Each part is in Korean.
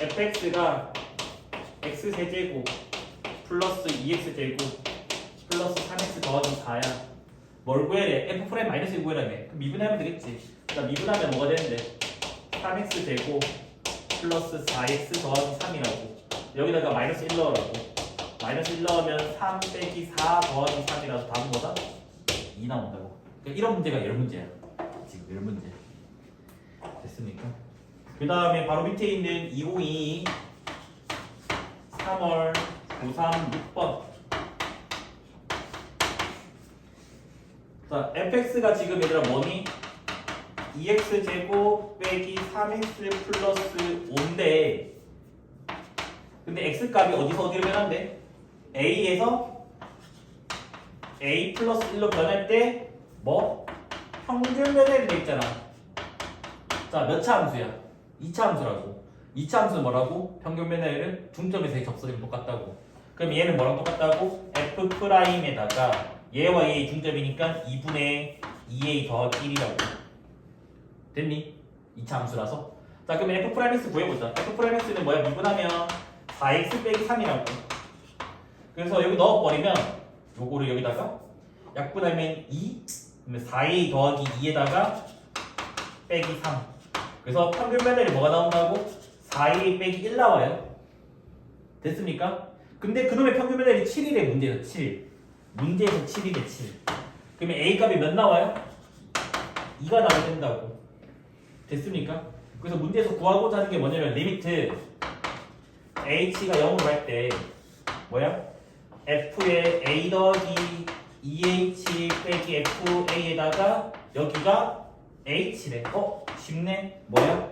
fx가 x 세제곱 플러스 2x 제곱 플러스 3x 더하기 4야. 뭘 구해야 돼? f 프라임 마이너스 1 구해라며. 그럼 미분하면 되겠지. 그러니까 미분하면 뭐가 되는데? 3x 제곱 플러스 4x 더하기 3이라고. 여기다가 마이너스 1 넣으라고. 마이너스 1 넣으면 3 빼기 4 더하기 3이라서 답은 뭐다? 2 나온다고. 그러니까 이런 문제가 이런 문제야. 지금 이런 문제. 됐습니까? 그 다음에 바로 밑에 있는 2022 3월 93 6번 자 fx가 지금 얘들아 뭐니? 2x 제곱 빼기 3x 플러스 5인데 근데 x 값이 어디서 어디로 변한대? a에서 a 플러스 1로 변할 때 뭐? 평균 변화를 돼 있잖아 자 몇 차 함수야? 2차 함수라고 2차 함수는 뭐라고? 평균 변화율은 중점에서의 접선이랑 똑같다고 그럼 얘는 뭐랑 똑같다고? f 프라임에다가 얘와 얘의 중점이니까 2분의 2a 더하기 1이라고 됐니? 2차 함수라서 자 그러면 f 프라임x 구해보자 f 프라임x는 뭐야? 미분하면 4x 빼기 3이라고 그래서 여기 넣어버리면 요거를 여기다가 약분하면 2 그러면 4a 더하기 2에다가 빼기 3 그래서 평균 변화율이 뭐가 나온다고? 4a 빼기 1 나와요 됐습니까? 근데 그놈의 평균 변화율이 7이래 문제에서 7 문제에서 7이래 7 그러면 a 값이 몇 나와요? 2가 나와야 된다고 됐습니까? 그래서 문제에서 구하고자 하는 게 뭐냐면 리미트 h가 0으로 할 때 뭐야? f의 a 더하기 2h 빼기 fa에다가 여기가 h래 어? 쉽네? 뭐야?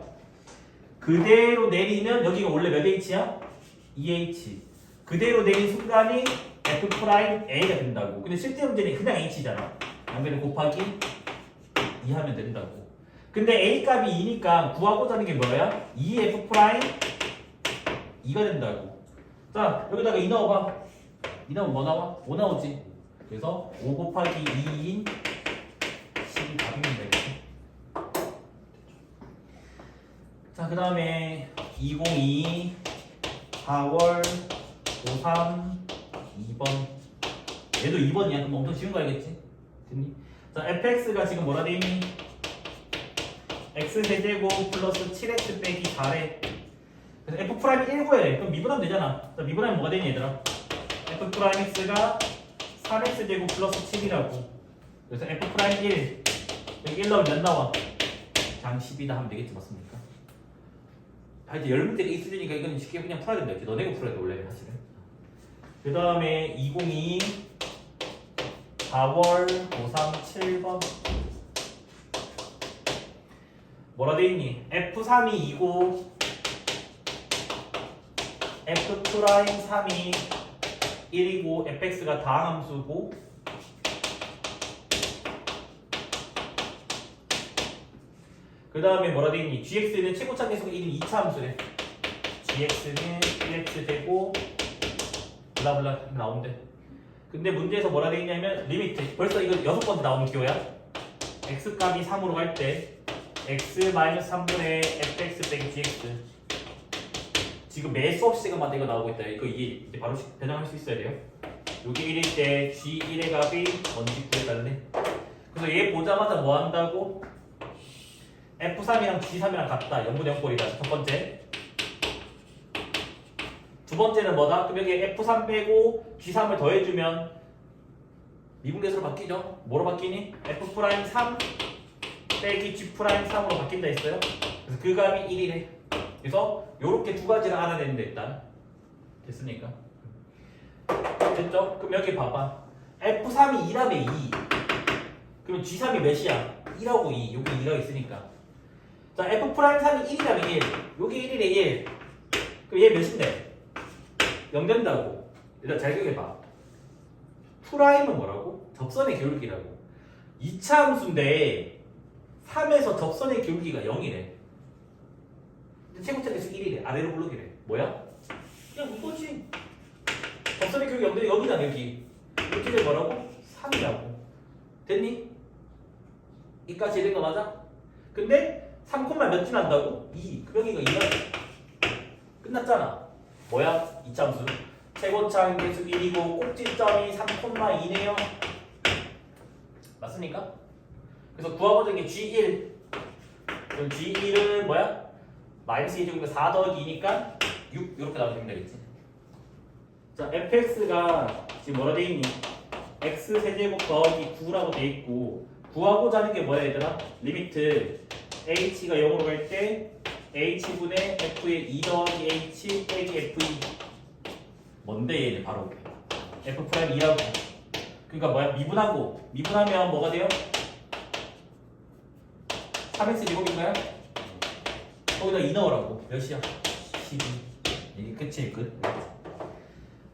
그대로 내리면 여기가 원래 몇 h야? 2h 그대로 내린 순간이 f 프라임 a가 된다고. 근데 실제 문제는 그냥 h잖아. 양변에 곱하기 2 하면 된다고. 근데 a 값이 2니까 구하고자 하는 게 뭐야? 2f 프라임 2가 된다고. 자 여기다가 2 넣어봐. 2 넣으면 뭐 나와? 5 나오지? 그래서 5 곱하기 2인 12 답이면 되겠지 자, 그 다음에 2022 4월 53 2번 얘도 2번이야. 그럼 엄청 쉬운 거 알겠지? 됐니? 자, fx가 지금 뭐라 돼 있니? x 세제곱 플러스 7x 빼기 4래. 그래서 f 프라임 1 구해. 그럼 미분하면 되잖아. 자, 미분하면 뭐가 되니 얘들아? f 프라임 x가 3x 제곱 플러스 7이라고. 그래서 f 프라임 1 여기 1 넣으면 몇 나와? 장 10이다 하면 되겠지 맞습니까? 하여튼 열 문제가 있으니까 이건 쉽게 그냥 풀어야 된다. 이렇게 너네가 풀어야 돼 원래 사실은. 그 다음에 2022 4월 53 7 번 뭐라 돼 있니? F3이 2고 F 프라임 3이 1이고 fx가 다항함수고 그 다음에 뭐라 돼 있니? gx는 최고차 계속 1인 2차 함수래. gx는 1x 되고 블라블라 나온대. 근데 문제에서 뭐라 돼 있냐면 리미트. 벌써 이거 여섯 번째 나오는 기호야. x 값이 3으로 갈 때 x 3분의 fx 빼기 gx. 지금 매 수업 시간마다 이거 나오고 있다. 이거 이게 이제 바로 변형할 수 있어야 돼요. 여기 1일 때 g1의 값이 뭔지 구해달래. 그래서 얘 보자마자 뭐 한다고? F3이랑 G3이랑 같다. 0분의 0꼴이다. 첫 번째. 두 번째는 뭐다? 그럼 여기 F3 빼고 G3을 더해주면 미분계수로 바뀌죠? 뭐로 바뀌니? F'3 빼기 G'3으로 바뀐다 했어요. 그래서 그 값이 1이래. 그래서 요렇게 두 가지를 알아내는데 일단 됐습니까? 됐죠? 그럼 여기 봐봐. F3이 2라며 2. 그럼 G3이 몇이야? 1하고 2. 여기 2가 있으니까. 자, F 프라임 3이 1이라면 1. 여기 1이래 1. 그럼 얘 몇인데? 0 된다고. 일단 잘 기억해봐. 프라임은 뭐라고? 접선의 기울기라고. 2차 함수인데 3에서 접선의 기울기가 0이래. 최고차 계속 1이래. 아래로 부르기래. 뭐야? 그냥 이거지. 접선의 기울기 0인데 여기다 여기. 이렇게 되 뭐라고? 3이라고. 됐니? 이까지 된 거 맞아? 근데 3콤마 몇지 난다고? 2. 그 여기가 2가 끝났잖아. 뭐야? 이 참수. 최고차는 계속 1이고 꼭지점이 3,2네요. 맞습니까? 그래서 구하고자 게 G1. 그럼 G1은 뭐야? 마이너스 2제곱이니까 4 더하기 2니까 6 이렇게 나오면 되겠지. 자, fx가 지금 뭐라 돼 있니? x 세제곱 더하기 9라고 돼 있고 구하고자 하는 게 뭐야 얘들아? 리미트 h가 0으로 갈 때 h분의 f의 2 더하기 h 빼기 f2 뭔데 얘는 바로 f 프라임 2라고 그러니까 뭐야? 미분하고 미분하면 뭐가 돼요? 3x 제곱인가요? 거기다 2 넣으라고 몇이야? 12 이게 끝이에요 끝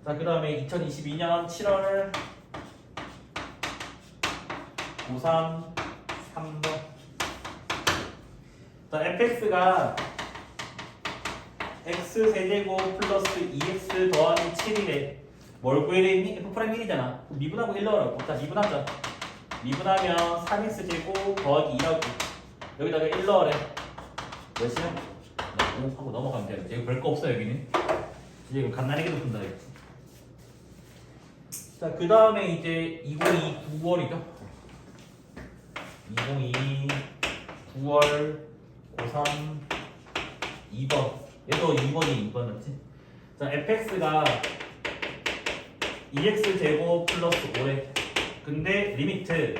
자, 그 다음에 2022년 7월 고3 3번 자, fx가 x 세제곱 플러스 2x 더하기 7이래. 뭘 구해야 되니? f 프라임 1이잖아. 미분하고 1 넣으라고. 자, 미분하자. 미분하면 3x 제곱 더하기 2라고. 여기다가 1 넣으래. 몇이야? 네, 5 하고 넘어가면 돼. 이거 별거 없어 여기는. 이제 이거 간단하게도 푼다 이거. 자, 그 다음에 이제 2022 9월이죠. 2022 9월 고3 2번. 얘도 2번이 2번 맞지? 자, fx가 2x 제곱 플러스 5래. 근데 리미트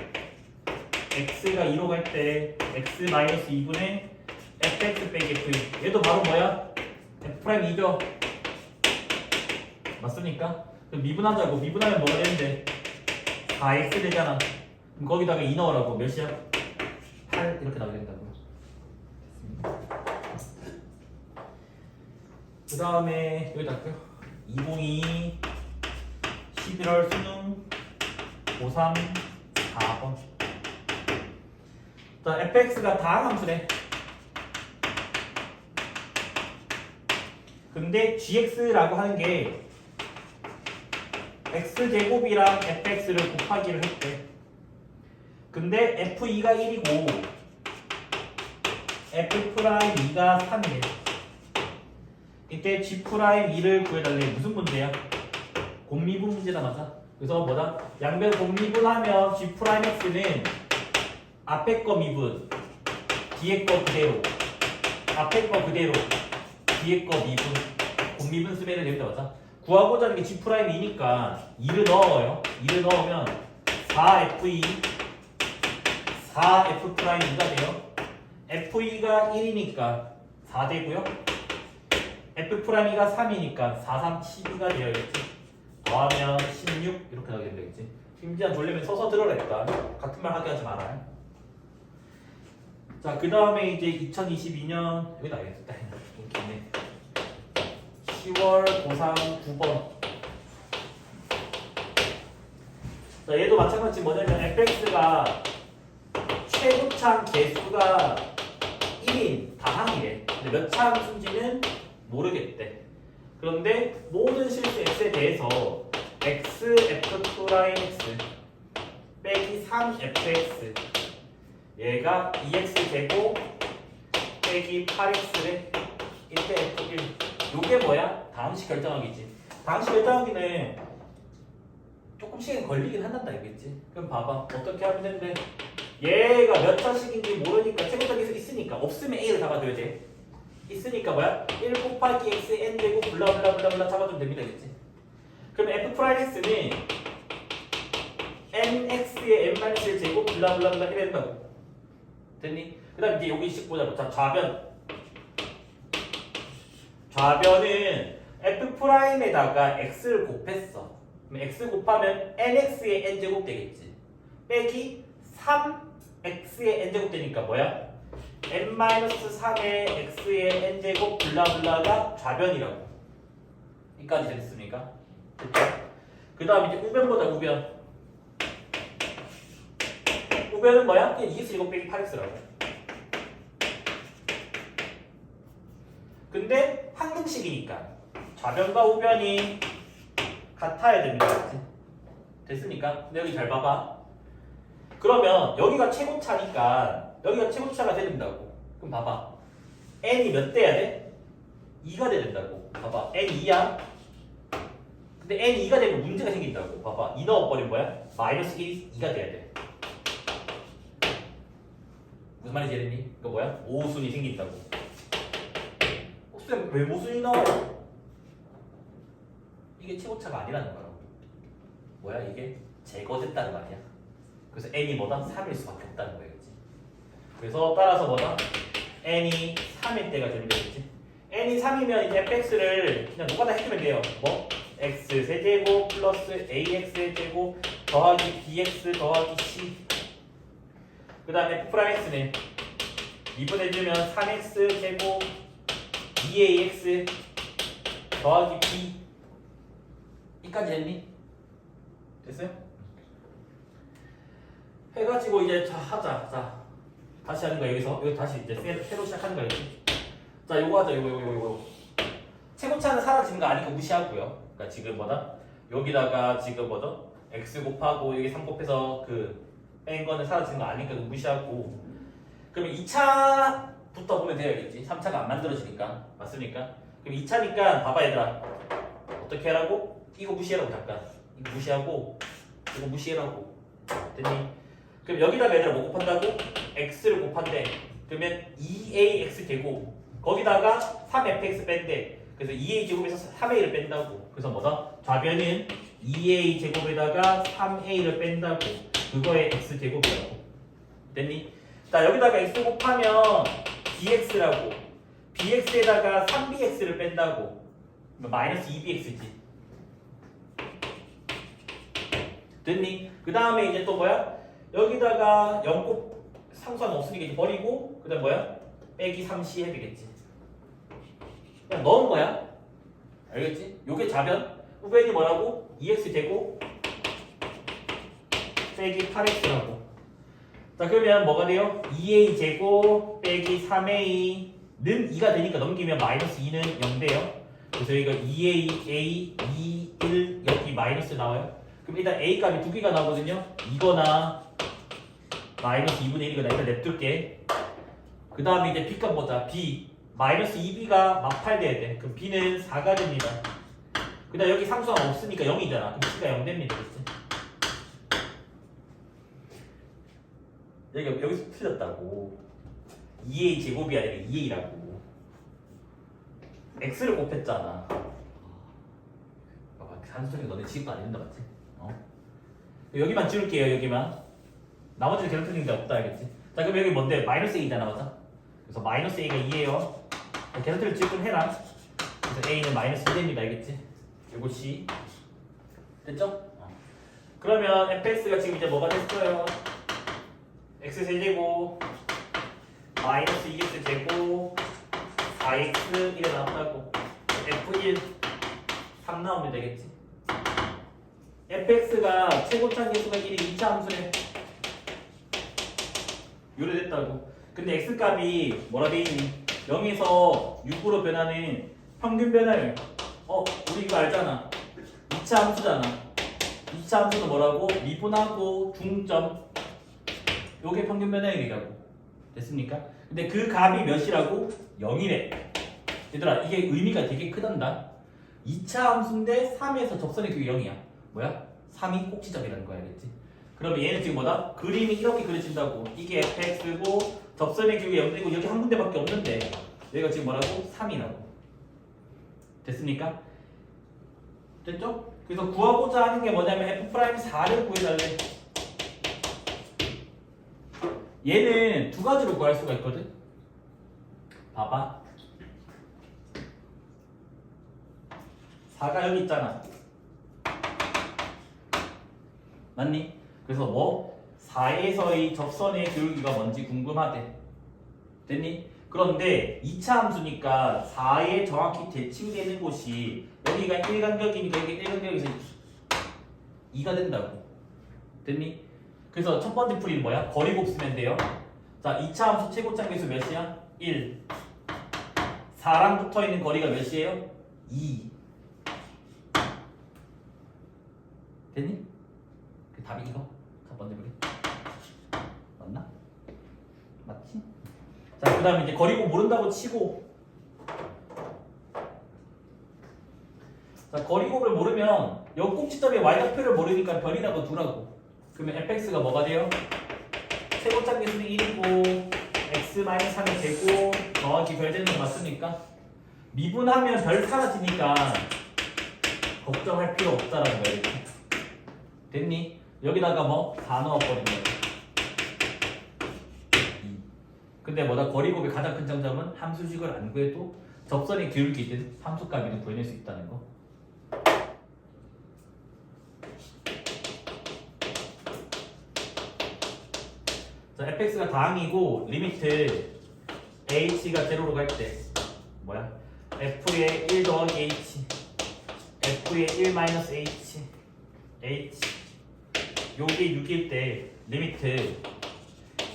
x가 2로 갈 때 x 마이너스 2분의 fx 빼기 f 얘도 바로 뭐야? f 프라임 2죠? 맞습니까? 그럼 미분하자고 미분하면 뭐가 되는데 4x 되잖아 그럼 거기다가 2 넣으라고 몇이야? 8 이렇게 나오게 된다고 그 다음에 여기다 할게요 2022 11월 수능 고3 4번 자 fx가 다항함수래 근데 gx라고 하는 게 x제곱이랑 fx를 곱하기를 했대. 근데 f2가 1이고 f'2가 3이래. 이때 g'2를 구해달래. 무슨 문제야? 곱미분 문제다 맞아? 그래서 뭐다? 양변 곱미분 하면 g'x는 앞에 거 미분, 뒤에 거 그대로, 앞에 거 그대로, 뒤에 거 미분, 곱미분 쓰면 됩니다 맞아? 구하고자 하는 게 G'이니까 2를 넣어요. 2를 넣으면 4F2 4F'2가 돼요. F2가 1이니까 4 되고요. F'2가 3이니까 4, 3, 12가 되어야겠지. 더하면 16 이렇게 나오게 되겠지. 김지한 졸려면 서서 들어랬다. 같은 말 하게 하지 말아요. 자, 그 다음에 이제 2022년 여기다 알겠다. 좀 기네. 10월 고3 9번 자 얘도 마찬가지 뭐냐면 fx가 최고창 개수가 1인 다항이래 근데 몇창 순지는 모르겠대 그런데 모든 실수 x에 대해서 x f 프라임 x 빼기 3fx 얘가 2x 제곱 빼기 8x래 1대 f1 요게 뭐야? 다항식 결정하기지. 다항식 결정하기는 조금 시간이 걸리긴 한단다 이겠지. 그럼 봐봐. 어떻게 하면 되는데 얘가 몇 차식인지 모르니까 최고적에서 있으니까 없으면 A를 잡아줘야 돼. 있으니까 뭐야? 1 곱하기 x n 제곱 블라블라블라블라 잡아주면 됩니다 이겠지. 그럼 f 프라임 x는 nx의 n-1 제곱 블라블라블라 이래 된다고. 됐니? 그 다음 이제 여기 식 보자. 자, 좌변. 좌변은 f 프라임에다가 x를 곱했어. 그럼 x 곱하면 nx의 n제곱 되겠지. 빼기 3x의 n제곱 되니까 뭐야? N-3의 x의 n제곱 블라블라가 좌변이라고. 여기까지 됐습니까? 그 다음 이제 우변보다 우변. 우변은 뭐야? 그냥 2x 제곱 빼기 8x라고. 근데 항등식이니까 좌변과 우변이 같아야 됩니다. 됐습니까? 근데 여기 잘 봐봐. 그러면 여기가 최고차니까 여기가 최고차가 된다고. 그럼 봐봐. n이 몇 돼야 돼? 2가 돼야 된다고. 봐봐. n 2야. 근데 n 2가 되면 문제가 생긴다고. 봐봐. 2 넣어버리면 뭐야? 마이너스 1이 2가 돼야 돼. 무슨 말인지 이해됐니? 이거 뭐야? 오순이 생긴다고. 어, 쌤, 왜 모순이 나와? 이게 최고차가 아니라는 거라고. 뭐야, 이게? 제거됐다는 말이야. 그래서 n이 뭐다? 3일 수밖에 없다는 거예요. 그치? 그래서 따라서 뭐다? n이 3일 때가 되는 거겠지. n이 3이면 이제 fx를 그냥 노가다 해주면 돼요. 뭐? x 세제곱 플러스 ax 제곱 더하기 bx 더하기 c 그 다음에 프라임 x는 미분해주면 3x 제곱 2ax 더하기 b 이까지 됐니? 됐어요? 해가지고 이제 자 하자 자 다시 하는 거야 여기서. 여기 다시 이제 새- 새로 시작하는 거야 이제 자 요거 하자 요거 요거 요거. 최고차는 사라지는 거 아니고 무시하고요. 그러니까 지금 뭐다? 여기다가 지금 뭐죠? x 곱하고 여기 3 곱해서 그 뺀 거는 사라지는 거 아니니까 무시하고. 그러면 2차부터 보면 돼야겠지. 3차가 안 만들어지니까. 맞습니까? 그럼 2차니까 봐봐 얘들아. 어떻게 하라고? 이거 무시하라고 잠깐. 이거 무시하고 이거 무시하라고. 됐니? 그럼 여기다가 얘들아 뭐 곱한다고? x를 곱한대 그러면 2ax 되고 거기다가 3fx 뺀대 그래서 2a 제곱에서 3a를 뺀다고 그래서 뭐다? 좌변은 2a 제곱에다가 3a를 뺀다고 그거의 x 제곱이라고 됐니? 자 여기다가 x 곱하면 bx라고 bx에다가 3bx를 뺀다고 마이너스 2bx지 됐니? 그 다음에 이제 또 뭐야? 여기다가 0곱 상수는 없으니까 이제 버리고 그 다음 뭐야? 빼기 3c 해야 되겠지 그냥 넣은 거야 알겠지? 요게 좌변 우변이 뭐라고? 2x 제곱 빼기 8x라고 자 그러면 뭐가 돼요? 2a 제곱 빼기 3a는 2가 되니까 넘기면 마이너스 2는 0돼요 그래서 여기가 2a, a, 2, 1 여기 마이너스 나와요 그럼 일단 a 값이 두 개가 나오거든요 이거나 마이너스 2분의 1이거나 일단 냅둘게. 그 다음에 이제 b 값 보자 b. 마이너스 2b가 마팔 돼야 돼. 그럼 b는 4가 됩니다. 그 다음 여기 상수가 없으니까 0이잖아 그럼 c가 0 됩니다. 그치? 여기가 여기서 틀렸다고. 2a 제곱이 아니라 2a라고. X를 곱했잖아. 봐봐. 산수적인 너네 지금 안 된다 맞지? 어? 여기만 지울게요 여기만 나머지는 계속 틀린 게 없다 알겠지? 자 그럼 여기 뭔데? 마이너스 a잖아 맞아? 그래서 마이너스 a가 2예요 계속 틀 지금 해라 그래서 a는 마이너스 2 됩니다 알겠지? 요거 c 됐죠? 어. 그러면 fx가 지금 이제 뭐가 됐어요? x 세제곱 마이너스 2x 제곱 4x 이래 나왔다고 f1 3 나오면 되겠지 fx가 최고차 계수가 1이 2차 함수래 요래 됐다고. 근데 x값이 뭐라 돼 있니? 0에서 6으로 변하는 평균 변화율. 어 우리 이거 알잖아. 2차 함수잖아. 2차 함수는 뭐라고? 미분하고 중점. 요게 평균 변화율이라고. 됐습니까? 근데 그 값이 몇이라고? 0이래. 얘들아 이게 의미가 되게 크단다. 2차 함수인데 3에서 접선의 규 0이야. 뭐야? 3이 꼭지점이라는 거야 알겠지? 그러면 얘는 지금 뭐다? 그림이 이렇게 그려진다고 이게 fx고 접선의 규가 0되고 여기 한 군데밖에 없는데 여기가 지금 뭐라고? 3이라고 됐습니까? 됐죠? 그래서 구하고자 하는 게 뭐냐면 f'4를 구해달래 얘는 두 가지로 구할 수가 있거든. 봐봐. 4가 여기 있잖아. 맞니? 그래서 뭐 4에서의 접선의 교육이가 뭔지 궁금하대. 됐니? 그런데 2차 함수니까 4에 정확히 대칭되는 곳이 여기가 1간격이니까 여기 1간격에서 2가 된다고. 됐니? 그래서 첫 번째 풀이는 뭐야? 거리 곱쓰면 돼요. 자, 2차 함수 최고차 계수 몇이야? 1. 4랑 붙어 있는 거리가 몇이에요? 2. 됐니? 그 답이 이거. 첫 번째 풀이. 맞나? 맞지? 자, 그 다음에 이제 거리 곱 모른다고 치고 자, 거리곱을 모르면 요 꼭지점의 y좌표를 모르니까 별이라고 두라고. 그러면 fx가 뭐가 돼요? 최고점 계수는 1이고 x 3이 되고 더하기 별 되는 거 맞습니까? 미분하면 별 사라지니까 걱정할 필요 없다라는 이렇게. 됐니? 여기다가 뭐? 4 넣어버리면 돼. 이. 근데 뭐다 거리곱의 가장 큰 장점은 함수식을 안 구해도 접선의 기울기 든 함수값이든 구해낼 수 있다는 거. 자, fx가 다항이고 리미트 h가 제로로 갈 때 뭐야? f의 1 더하기 h f의 1 마이너스 h h 요게 6일 때 리미트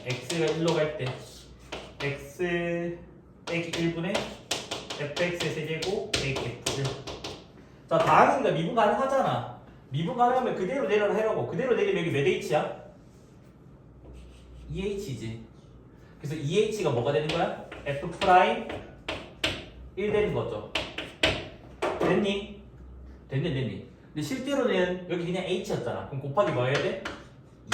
x가 1로 갈 때 x 빼기 1분의 fx의 세제곱 빼기 f1 자 다항이니까 미분 가능하잖아 미분 가능하면 그대로 내려라 해라고 그대로 내리면 여기 몇 h야? 2h지 그래서 2h가 뭐가 되는 거야? f 프라임 1 되는 거죠 됐니? 됐니 됐니 근데 실제로는 여기 그냥 h였잖아 그럼 곱하기 뭐 해야 돼? 2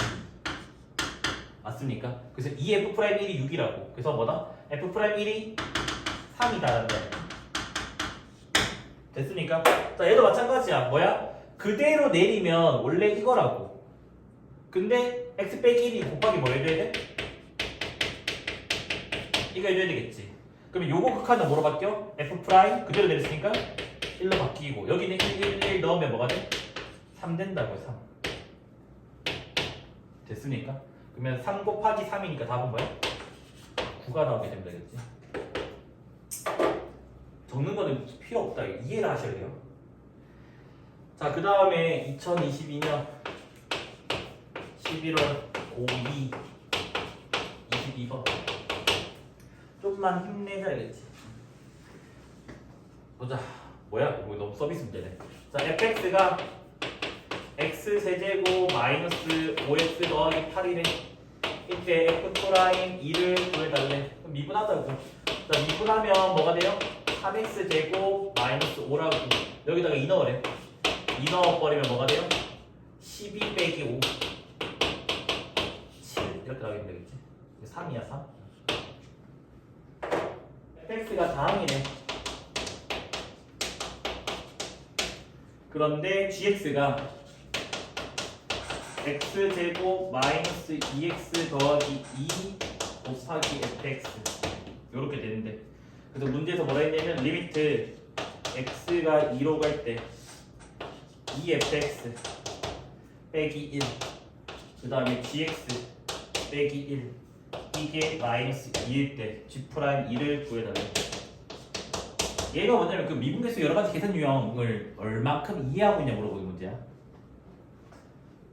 맞습니까? 그래서 2f 프라임 1이 6이라고 그래서 뭐다? f 프라임 1이 3이다라는 거야 됐습니까? 자 얘도 마찬가지야 뭐야? 그대로 내리면 원래 이거라고 근데 x 빼기 1이 곱하기 뭐 해줘야 돼? 이거 해줘야 되겠지 그러면 요거 극한은 뭐로 바뀌어? f 프라임 그대로 내렸으니까 1로 바뀌고 여기는 1, 1, 1 넣으면 뭐가 돼? 3 된다고요 3 됐습니까? 그러면 3 곱하기 3이니까 답은 뭐야? 9가 나오게 됩니다 그치? 적는 거는 필요 없다 이해를 하셔야 돼요 자그 다음에 2022년 11월 52 22번 좀만 힘내줘야겠지 보자 뭐야? 이거 너무 서비스 문제네. 자 fx가 x 세제곱 마이너스 5x 더하기 8이래. 이때 f 프라임 2를 구해달래. 그럼 미분하자고 자 미분하면 뭐가 돼요? 3x 제곱 마이너스 5라고. 여기다가 2 넣으래. 2 넣어버리면 뭐가 돼요? 12 빼기 5 7 이렇게 나오겠네 되겠지? 3이야 3 fx가 다항이네 그런데 gx가 x제곱 마이너스 2x 더하기 2 곱하기 fx 이렇게 되는데 그래서 문제에서 뭐라 했냐면 리미트 x가 2로 갈 때 2fx 빼기 1 그 다음에 gx 빼기 1 이게 마이너스 2일 때 g 프라임 2를 구해달래 얘가 뭐냐면 그 미분계수 여러 가지 계산 유형을 얼마큼 이해하고 있냐 물어보는 문제야.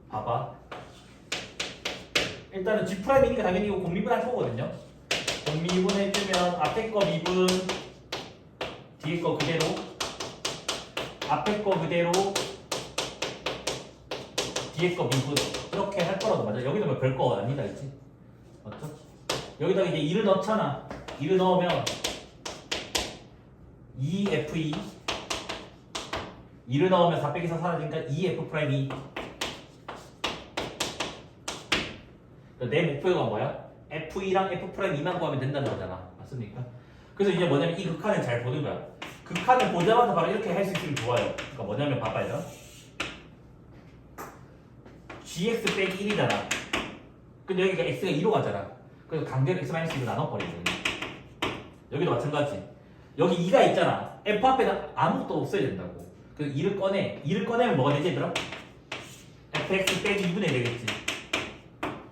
봐봐. 일단은 g 프라임이니까 당연히 이거 공미분 할 거거든요. 공미분 해주면 앞에 거 미분 뒤에 거 그대로 앞에 거 그대로 뒤에 거 미분. 이렇게 할 거라고 맞아 여기는 뭐 별거 아니다 있지 맞죠? 여기다가 이제 2를 넣잖아. 2를 넣으면 2F2 2를 넣으면 4 빼기 4 사라지니까 2F 프라임 2 그러니까 내 목표가 뭐야? F2랑 F 프라임 2만 구하면 된다는 거잖아. 맞습니까? 그래서 이제 뭐냐면 이 극한을 잘 보는 거야. 극한을 보자마자 바로 이렇게 할 수 있으면 좋아요. 그러니까 뭐냐면 봐봐요. Gx 빼기 1이잖아. 근데 여기가 x가 2로 가잖아. 그래서 강제로 x 마이너스 2로 나눠버리는 거야 여기도 마찬가지 여기 2가 있잖아 f 앞에는 아무것도 없어야 된다고 그래서 2를 꺼내 2를 꺼내면 뭐가 되지 얘들아? fx 빼기 2분의 1 되겠지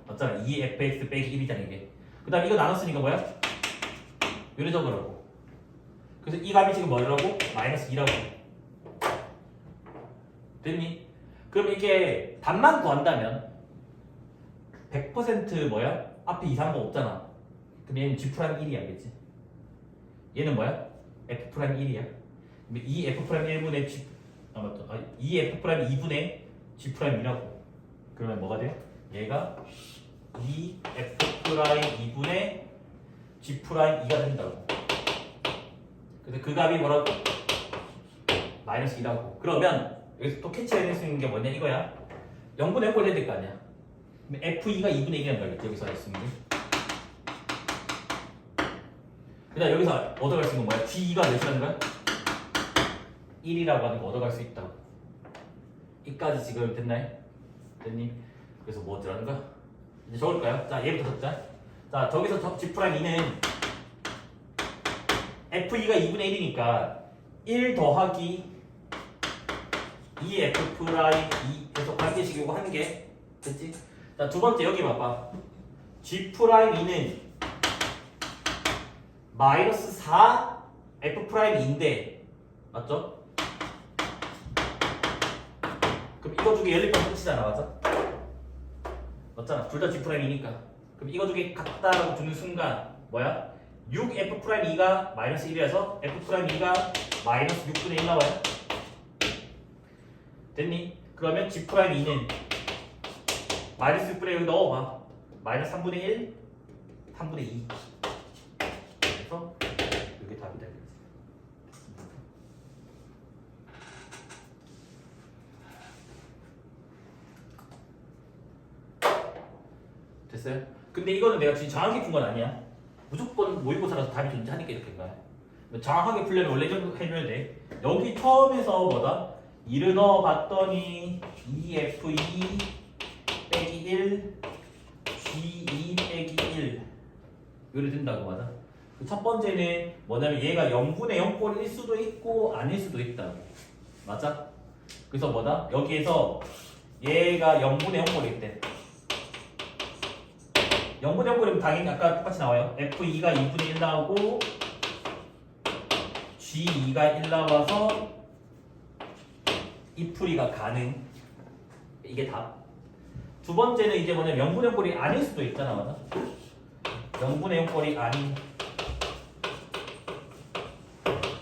맞잖아 2fx 빼기 1이잖아 이게 그 다음 이거 나눴으니까 뭐야? 요래 적으라고 그래서 이 값이 지금 뭐라고? 마이너스 2라고 됐니? 그럼 이게 답만 구한다면 100% 뭐야? 앞에 이상한 거 없잖아 그럼 얘는 G 프라임 1이야 알겠지? 얘는 뭐야? F 프라임 1이야? 그럼 이 F 프라임 1분의 G 아 맞다. 아, 이 F 프라임 2분의 G 프라임이라고. 그러면 뭐가 돼? 얘가 2 F 프라임 2분의 G 프라임 2가 된다고. 그래서 그 값이 뭐라고? 마이너스 2라고. 그러면 여기서 또 캐치해낼 수 있는 게 뭐냐 이거야? 0분의 0꼴 해야 될거 아니야? 그럼 F2가 2분의 1이라는 걸 여기서 할 수 있는 게 그다음 여기서 얻어갈 수 있는 건 뭐야? G가 몇이라는 거야? 1이라고 하는 거 얻어갈 수 있다고 이까지 지금 됐나요? 됐니? 그래서 뭐 어쩌라는 거야? 이제 적을까요? 자 얘부터 적자 자 저기서 저 G 프라임 2는 F2가 2분의 1이니까 1 더하기 2F 프라임 2 해서 관계식 요거 하는 게 됐지? 자 두 번째 여기 봐봐 G 프라임 2는 마이너스 4 F 프라임 2인데 맞죠? 그럼 이거 중에 연립방 끝이잖아 맞아? 맞잖아 둘 다 G 프라임이니까 그럼 이거 중에 같다라고 주는 순간 뭐야? 6F 프라임 2가 마이너스 1이라서 F 프라임 2가 마이너스 6분의 1 나와요 됐니? 그러면 G 프라임 2는 마이너스 6분의 1 넣어봐 마이너스 3분의 1 3분의 2 그래서 이게 답이 되겠습니다 됐어요? 근데 이거는 내가 지금 정확히 푼 건 아니야. 무조건 모의고사라서 답이 존재하니까 이렇게 한 거야. 정확하게 풀려면 원래 좀 해줘야 돼. 여기 처음에서 뭐다? 2를 넣어봤더니 2F2 빼기 1 G2 빼기 1 요리 된다고 맞아? 그 첫 번째는 뭐냐면 얘가 0분의 0꼴일 수도 있고 아닐 수도 있다고 맞아? 그래서 뭐다? 여기에서 얘가 0분의 0꼴일 때 0분의 0꼴이면 당연히 아까 똑같이 나와요. F2가 2분의 1 나오고 G2가 1 나와서 이 풀이가 가능. 이게 답. 두 번째는 이제 뭐냐면 0분의 0꼴이 아닐 수도 있잖아, 맞아? 0분의 0꼴이 아닌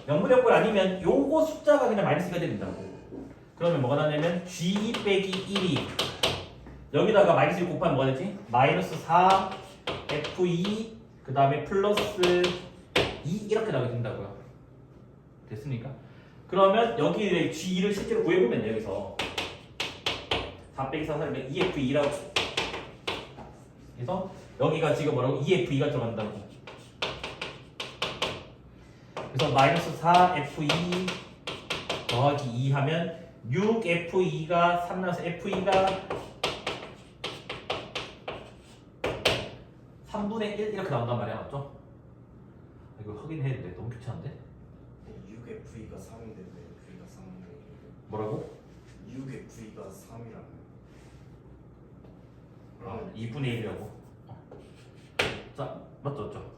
0분의 0꼴 아니면 요거 숫자가 그냥 마이너스가 된다고. 그러면 뭐가 나냐면 G2 빼기 1이 여기다가 마이너스 1 곱하면 뭐가 되지? 마이너스 4 F2 그 다음에 플러스 2 이렇게 나오게 된다고요. 됐습니까? 그러면 여기에 G2를 실제로 구해보면 돼요, 여기서 4 빼기 4 살면 2F2라고 그래서 여기가 지금 뭐라고? 2F2가 들어간다고 그래서 마이너스 4F2 더하기 2 하면 6F2가 3 나와서 F2가 3분의 1 이렇게 나온단 말이야 맞죠? 이거 확인해야 되는데 너무 귀찮은데? 6FE가 3인데 왜 F가 3인데 뭐라고? 6FE가 3이라면 아 2분의 1이라고 자 맞죠 맞죠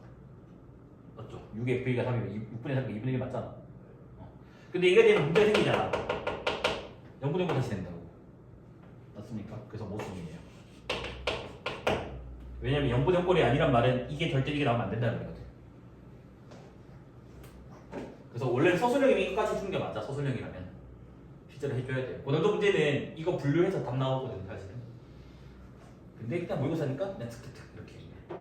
맞죠 6의 V가 3이면 6분의 3이 2분의 1 맞잖아 어. 근데 이게 되면 문제가 생기잖아 0분의 0 다시 된다고 맞습니까? 그래서 모순이에요 왜냐면 0분의 0꼴이 아니란 말은 이게 절대적이 나오면 안 된다는 거거든. 그래서 원래는 서술형이면 이거까지 주는 게 맞아 서술형이라면. 실제로 해줘야 돼. 고등도 문제는 이거 분류해서 답 나오거든 사실은. 근데 일단 모의고사니까 그냥 툭툭툭 이렇게